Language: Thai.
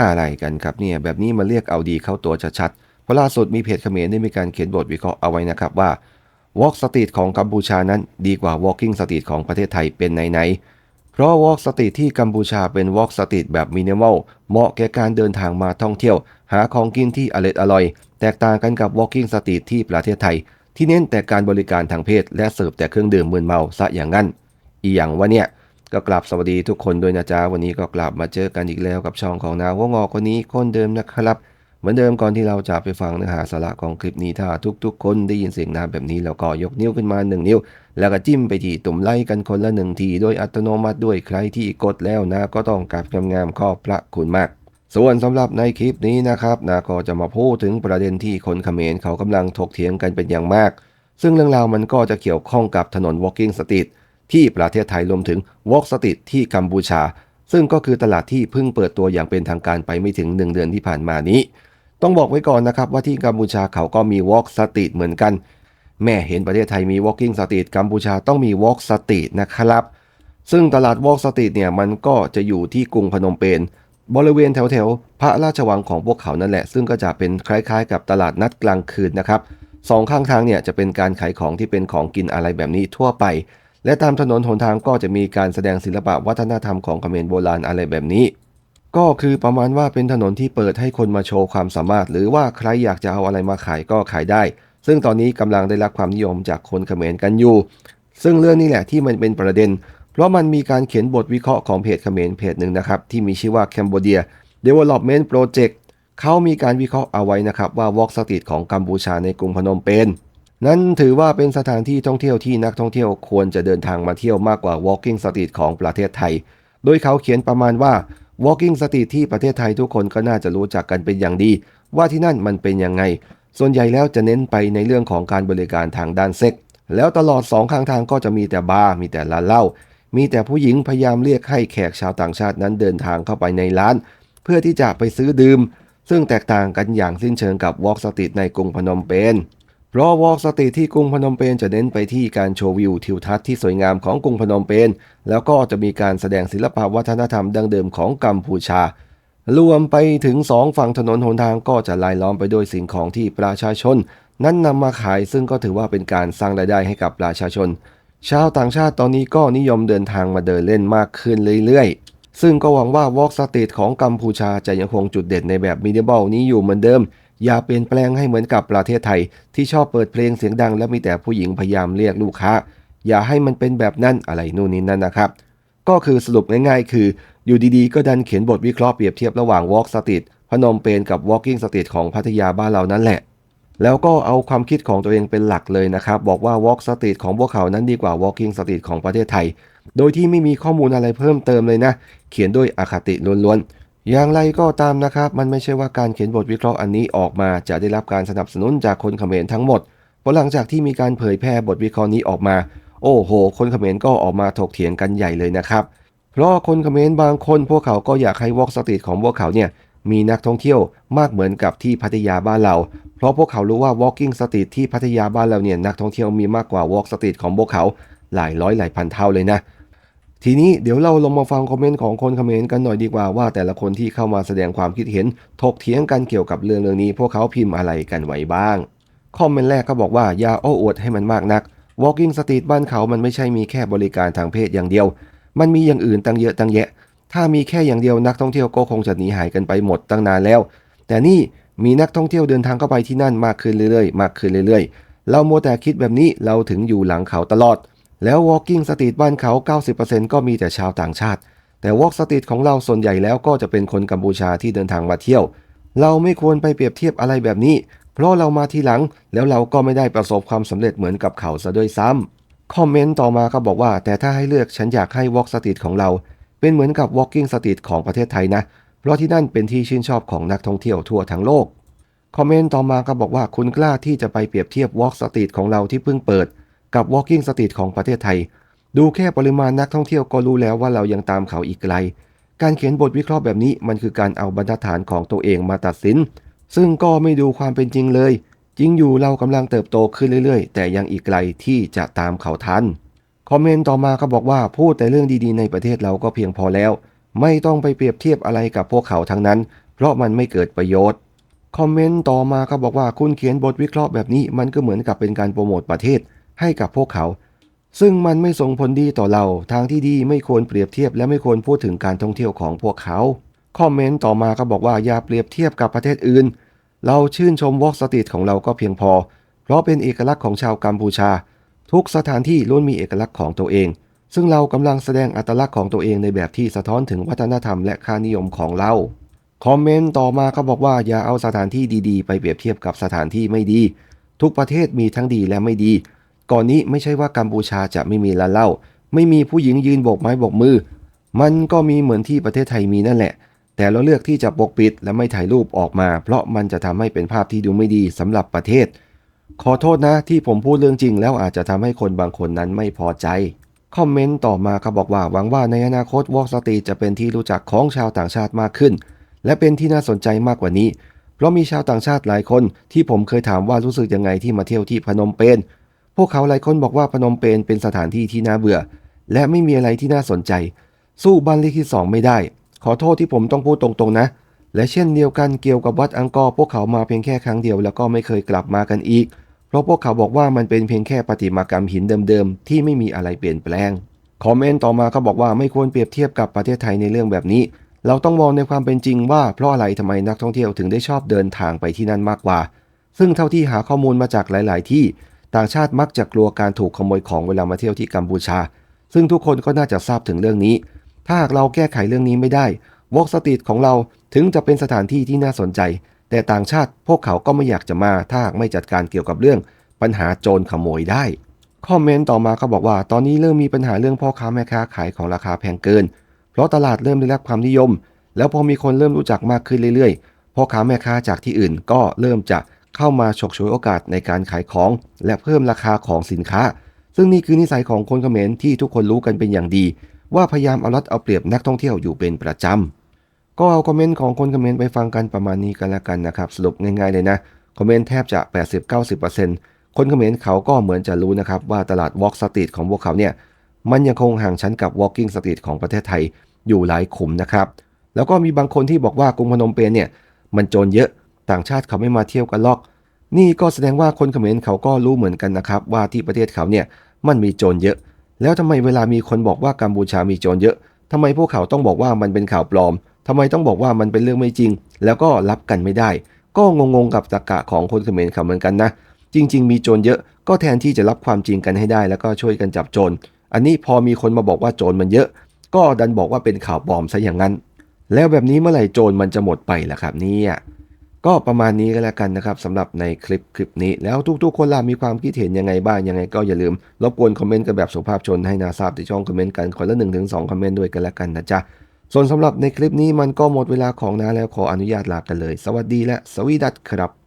อะไรกันครับเนี่ยแบบนี้มาเรียกเอาดีเข้าตัวชัดๆเพราะล่าสุดมีเพจเขมรได้มีการเขียนบทวิเคราะห์เอาไว้นะครับว่า Walk Street ของกัมพูชานั้นดีกว่า Walking Street ของประเทศไทยเป็นไหนๆเพราะ Walk Street ที่กัมพูชาเป็น Walk Street แบบมินิมอลเหมาะแก่การเดินทางมาท่องเที่ยว หาของกินที่อร่อยอร่อย แตกต่างกันกับ Walking Street ที่ประเทศไทย ที่เน้นแต่การบริการทางเพศและเสิร์ฟแต่เครื่องดื่มมึนเมาซะอย่างนั้น อีอย่างว่าเนี่ย ก็กลับสวัสดีทุกคนด้วยนะจ๊ะ วันนี้ก็กลับมาเจอกันอีกแล้วกับช่องของนาวงอคนนี้คนเดิมนะครับ เหมือนเดิมก่อนที่เราจะไปฟังเนื้อหาสาระของคลิปนี้ถ้าทุกๆ คนได้ยินเสียงน้ำแบบนี้แล้วก็ยกนิ้วขึ้นมาหนึ่งนิ้ว แล้วก็จิ้มไปที่ตุ่มไล่กันคนละหนึ่งทีโดยอัตโนมัติด้วยใครที่กดแล้วนะก็ต้องกราบงามๆขอบพระคุณมากส่วนสำหรับในคลิปนี้นะครับนาก็จะมาพูดถึงประเด็นที่คนเขมรเขากำลังถกเถียงกันเป็นอย่างมาก ซึ่งเรื่องราวมันก็จะเกี่ยวข้องกับถนน Walking Street ที่ประเทศไทยรวมถึง Walk Street ที่กัมพูชา ซึ่งก็คือตลาดที่เพิ่งเปิดตัวอย่างเป็นทางการไปไม่ถึง 1 เดือนที่ผ่านมานี้ ต้องบอกไว้ก่อนนะครับว่าที่กัมพูชาเขาก็มี Walk Street เหมือนกัน แม่เห็นประเทศไทยมี Walking Street กัมพูชาต้องมี Walk Street นะครับ ซึ่งตลาด Walk Street เนี่ยมันก็จะอยู่ที่กรุงพนมเปญบริเวณแถวๆพระราชวังของพวกเขานั่นแหละ ซึ่งก็จะเป็นคล้ายๆ กับตลาดนัดกลางคืนนะครับสองข้างทางเนี่ยจะเป็นการขายของที่เป็นของกินอะไรแบบนี้ทั่วไป และตามถนนหนทางก็จะมีการแสดงศิลปะวัฒนธรรมของเขมรโบราณอะไรแบบนี้ ก็คือประมาณว่าเป็นถนนที่เปิดให้คนมาโชว์ความสามารถ หรือว่าใครอยากจะเอาอะไรมาขายก็ขายได้ ซึ่งตอนนี้กำลังได้รับความนิยมจากคนเขมรกันอยู่ ซึ่งเรื่องนี้แหละที่มันเป็นประเด็น เพราะมันมีการเขียนบทวิเคราะห์ของเพจเขมรเพจหนึ่งนะครับที่มีชื่อว่า Cambodia Development Project เขามีการวิเคราะห์เอาไว้นะครับว่า Walk Street ของกัมพูชาในกรุงพนมเปญ นั้นถือว่าเป็นสถานที่ท่องเที่ยวที่นักท่องเที่ยวควรจะเดินทางมาเที่ยวมากกว่า Walking Street ของประเทศไทย โดยเขาเขียนประมาณว่า Walking Street ที่ประเทศไทยทุกคนก็น่าจะรู้จักกันเป็นอย่างดี ว่าที่นั่นมันเป็นยังไง ส่วนใหญ่แล้วจะเน้นไปในเรื่องของการบริการทางด้านเซ็ก แล้วตลอดสองข้างทางก็จะมีแต่บาร์มีแต่ร้านเหล้ามีแต่ผู้หญิงพยายามเรียกให้แขกชาวต่างชาตินั้นเดินทางเข้าไปในร้าน เพื่อที่จะไปซื้อดื่มซึ่งแตกต่างกันอย่างสิ้นเชิงกับ Walk Street ในกรุงพนมเปญ เพราะ Walk Street ที่กรุงพนมเปญจะเน้นไปที่การโชว์วิวทิวทัศน์ที่สวยงามของกรุงพนมเปญแล้วก็จะมีการแสดงศิลปวัฒนธรรมดั้งเดิมของกัมพูชา รวมไปถึงสองฝั่งถนนหนทางก็จะลายล้อมไปด้วยสิ่งของที่ประชาชน นั้นนำมาขายซึ่งก็ถือว่าเป็นการสร้างรายได้ให้กับประชาชน ชาวต่างชาติตอนนี้ก็นิยมเดินทางมาเดินเล่นมากขึ้นเรื่อยๆ ซึ่งก็หวังว่า Walk Street ของกัมพูชาจะยังคงจุดเด่นในแบบมินิมอลนี้อยู่เหมือนเดิม อย่าเปลี่ยนแปลงให้เหมือนกับประเทศไทย ที่ชอบเปิดเพลงเสียงดัง และมีแต่ผู้หญิงพยายามเรียกลูกค้า อย่าให้มันเป็นแบบนั้นอะไรนู่นนี่นั่นนะครับ ก็คือสรุปง่ายๆ คือ อยู่ดีๆ ก็ดันเขียนบทวิเคราะห์เปรียบเทียบระหว่าง Walk Street พนมเปญกับ Walking Street ของพัทยาบ้านเรานั่นแหละ แล้วก็เอาความคิดของตัวเองเป็นหลักเลยนะครับ บอกว่า Walk Street ของพวกเขานั้นดีกว่า Walking Street ของประเทศไทย โดยที่ไม่มีข้อมูลอะไรเพิ่มเติมเลยนะ เขียนด้วยอคติล้วนๆ อย่างไรก็ตามนะครับ มันไม่ใช่ว่าการเขียนบทวิเคราะห์อันนี้ออกมาจะได้รับการสนับสนุนจากคนเขมรทั้งหมดเพราะหลังจากที่มีการเผยแพร่บทวิเคราะห์นี้ออกมา โอ้โห คนเขมรก็ออกมาถกเถียงกันใหญ่เลยนะครับ เพราะคนเขมรบางคนพวกเขาก็อยากให้ Walk Street ของพวกเขาเนี่ยมีนักท่องเที่ยวมากเหมือนกับที่พัทยาบ้านเรา เพราะพวกเขารู้ว่า Walking Street ที่พัทยาบ้านเราเนี่ยนักท่องเที่ยวมีมากกว่า Walk Street ของพวกเขาหลายร้อยหลายพันเท่าเลยนะ ทีนี้เดี๋ยวเราลงมาฟังคอมเมนต์ของคนเขมรกันหน่อยดีกว่าว่า แต่ละคนที่เข้ามาแสดงความคิดเห็น ถกเถียงกันเกี่ยวกับเรื่องเรื่องนี้ พวกเขาพิมพ์อะไรกันไว้บ้าง คอมเมนต์แรกก็บอกว่าอย่าโอ้อวดให้มันมากนัก Walking Street บ้านเขามันไม่ใช่มีแค่บริการทางเพศอย่างเดียว มันมีอย่างอื่นตั้งเยอะตั้งแยะ ถ้ามีแค่อย่างเดียวนักท่องเที่ยวก็คงจะหนีหายกันไปหมดตั้งนานแล้ว แต่นี่มีนักท่องเที่ยวเดินทางเข้าไปที่นั่นมากขึ้นเรื่อยๆ มากขึ้นเรื่อยๆ เราโมวแต่คิดแบบนี้เราถึงอยู่หลังเขาตลอด แล้ว Walking Street บ้านเขา 90%ก็มีแต่ชาวต่างชาติ แต่ Walk Street ของเราส่วนใหญ่แล้วก็จะเป็นคนกัมพูชาที่เดินทางมาเที่ยว เราไม่ควรไปเปรียบเทียบอะไรแบบนี้ เพราะเรามาทีหลัง แล้วเราก็ไม่ได้ประสบความสำเร็จเหมือนกับเขาซะด้วยซ้ำคอมเมนต์ต่อมาก็บอกว่า แต่ถ้าให้เลือกฉันอยากให้ Walk Street ของเรา เป็นเหมือนกับ Walking Street ของประเทศไทยนะ เพราะที่นั่นเป็นที่ชื่นชอบของนักท่องเที่ยวทั่วทั้งโลกคอมเมนต์ต่อมาก็บอกว่าคุณกล้าที่จะไปเปรียบเทียบ Walk Street ของเราที่เพิ่งเปิด กับ Walking Street ของประเทศไทย ดูแค่ปริมาณนักท่องเที่ยวก็รู้แล้วว่าเรายังตามเขาอีกไกล การเขียนบทวิเคราะห์แบบนี้มันคือการเอาบรรทัดฐานของตัวเองมาตัดสิน ซึ่งก็ไม่ดูความเป็นจริงเลย จริงอยู่เรากำลังเติบโตขึ้นเรื่อยๆ แต่ยังอีกไกลที่จะตามเขาทันคอมเมนต์ต่อมาก็บอกว่าพูดแต่เรื่องดีๆในประเทศเราก็เพียงพอแล้ว ไม่ต้องไปเปรียบเทียบอะไรกับพวกเขาทั้งนั้น เพราะมันไม่เกิดประโยชน์คอมเมนต์ต่อมาก็บอกว่าคุณเขียนบทวิเคราะห์แบบนี้มันก็เหมือนกับเป็นการโปรโมทประเทศ ให้กับพวกเขา ซึ่งมันไม่ส่งผลดีต่อเราทางที่ดีไม่ควรเปรียบเทียบและไม่ควรพูดถึงการท่องเที่ยวของพวกเขา คอมเมนต์ต่อมาก็บอกว่าอย่าเปรียบเทียบกับประเทศอื่น เราชื่นชมวอล์กสตรีทของเราก็เพียงพอ เพราะเป็นเอกลักษณ์ของชาวกัมพูชา ทุกสถานที่ล้วนมีเอกลักษณ์ของตัวเอง ซึ่งเรากำลังแสดงอัตลักษณ์ของตัวเองในแบบที่สะท้อนถึงวัฒนธรรมและค่านิยมของเราคอมเมนต์ต่อมาเขาบอกว่าอย่าเอาสถานที่ดีๆ ไปเปรียบเทียบกับสถานที่ไม่ดี ทุกประเทศมีทั้งดีและไม่ดี ก่อนนี้ไม่ใช่ว่ากัมพูชาจะไม่มีร้านเหล้าไม่มีผู้หญิงยืนโบกไม้โบกมือ มันก็มีเหมือนที่ประเทศไทยมีนั่นแหละ แต่เราเลือกที่จะปกปิดและไม่ถ่ายรูปออกมา เพราะมันจะทำให้เป็นภาพที่ดูไม่ดีสำหรับประเทศ ขอโทษนะที่ผมพูดเรื่องจริง แล้วอาจจะทำให้คนบางคนนั้นไม่พอใจคอมเมนต์ต่อมาเขาบอกว่าหวังว่าในอนาคตวอล์กสตรีจะเป็นที่รู้จักของชาวต่างชาติมากขึ้น และเป็นที่น่าสนใจมากกว่านี้ เพราะมีชาวต่างชาติหลายคนที่ผมเคยถามว่ารู้สึกยังไงที่มาเที่ยวที่พนมเปญ พวกเขาหลายคนบอกว่าพนมเปญเป็นสถานที่ที่น่าเบื่อ และไม่มีอะไรที่น่าสนใจ สู้บ้านเลขที่สองไม่ได้ ขอโทษที่ผมต้องพูดตรงๆนะ และเช่นเดียวกันเกี่ยวกับวัดอังกอร์พวกเขามาเพียงแค่ครั้งเดียวแล้วก็ไม่เคยกลับมากันอีก เพราะพวกเขาบอกว่ามันเป็นเพียงแค่ปฏิมากรรมหินเดิมๆที่ไม่มีอะไรเปลี่ยนแปลงคอมเมนต์ต่อมาก็บอกว่าไม่ควรเปรียบเทียบกับประเทศไทยในเรื่องแบบนี้ เราต้องมองในความเป็นจริงว่าเพราะอะไรทำไมนักท่องเที่ยวถึงได้ชอบเดินทางไปที่นั่นมากกว่า ซึ่งเท่าที่หาข้อมูลมาจากหลาย ๆ ที่ ต่างชาติมักจะกลัวการถูกขโมยของเวลามาเที่ยวที่กัมพูชา ซึ่งทุกคนก็น่าจะทราบถึงเรื่องนี้ ถ้าหากเราแก้ไขเรื่องนี้ไม่ได้วอล์กสตรีทของเราถึงจะเป็นสถานที่ที่น่าสนใจ แต่ต่างชาติพวกเขาก็ไม่อยากจะมาถ้าหากไม่จัดการเกี่ยวกับเรื่อง ปัญหาโจรขโมยได้ คอมเมนต์ต่อมาเขาบอกว่า ตอนนี้เริ่มมีปัญหาเรื่องพ่อค้าแม่ค้าขายของราคาแพงเกิน เพราะตลาดเริ่มได้รับความนิยม แล้วพอมีคนเริ่มรู้จักมากขึ้นเรื่อยๆพ่อค้าแม่ค้าจากที่อื่นก็เริ่มจะ เข้ามาฉกฉวยโอกาสในการขายของ และเพิ่มราคาของสินค้า ซึ่งนี่คือนิสัยของคนเขมรที่ทุกคนรู้กันเป็นอย่างดี ว่าพยายามเอารัดเอาเปรียบนักท่องเที่ยวอยู่เป็นประจำก็เอาคอมเมนต์ของคนคอมเมนต์ไปฟังกันประมาณนี้กันล้วกันนะครับสรุปง่ายๆเลยนะคอมเมนต์แทบจะ 80-90%คนคอมเมนต์เขาก็เหมือนจะรู้นะครับว่าตลาด Walk Street ของพวกเขาเนี่ยมันยังคงห่างชั้นกับ Walking Street ของประเทศไทยอยู่หลายขุมนะครับ แล้วก็มีบางคนที่บอกว่ากรุงพนมเปญเนี่ยมันโจรเยอะ ต่างชาติเขาไม่มาเที่ยวกันหรอก นี่ก็แสดงว่าคนเขมรเขาก็รู้เหมือนกันนะครับ ว่าที่ประเทศเขาเนี่ยมันมีโจรเยอะ แล้วทำไมเวลามีคนบอกว่ากัมพูชามีโจรเยอะทำไมพวกเขาต้องบอกว่ามันเป็นข่าวปลอมทำไมต้องบอกว่ามันเป็นเรื่องไม่จริง แล้วก็รับกันไม่ได้ ก็งงๆกับตะกะของคนเขมรเขาเหมือนกันนะ จริง ๆ มีโจรเยอะ ก็แทนที่จะรับความจริงกันให้ได้ แล้วก็ช่วยกันจับโจร อันนี้พอมีคนมาบอกว่าโจรมันเยอะ ก็ดันบอกว่าเป็นข่าวปลอมซะอย่างนั้น แล้วแบบนี้เมื่อไหร่โจรมันจะหมดไปล่ะครับเนี่ย ก็ประมาณนี้ก็แล้วกันนะครับสำหรับในคลิปคลิปนี้ แล้วทุกๆ คนล่ะมีความคิดเห็นยังไงบ้างยังไงก็อย่าลืมรบกวนคอมเมนต์กันแบบสุภาพชนให้นาทราบที่ช่องคอมเมนต์กันคนละ1นถึงสคอมเมนต์ด้วยกันแล้วกันนะจ๊ะส่วนสำหรับในคลิปนี้มันก็หมดเวลาของนาแล้วขออนุญาตลากันเลย สวัสดีและสวีดัตครับ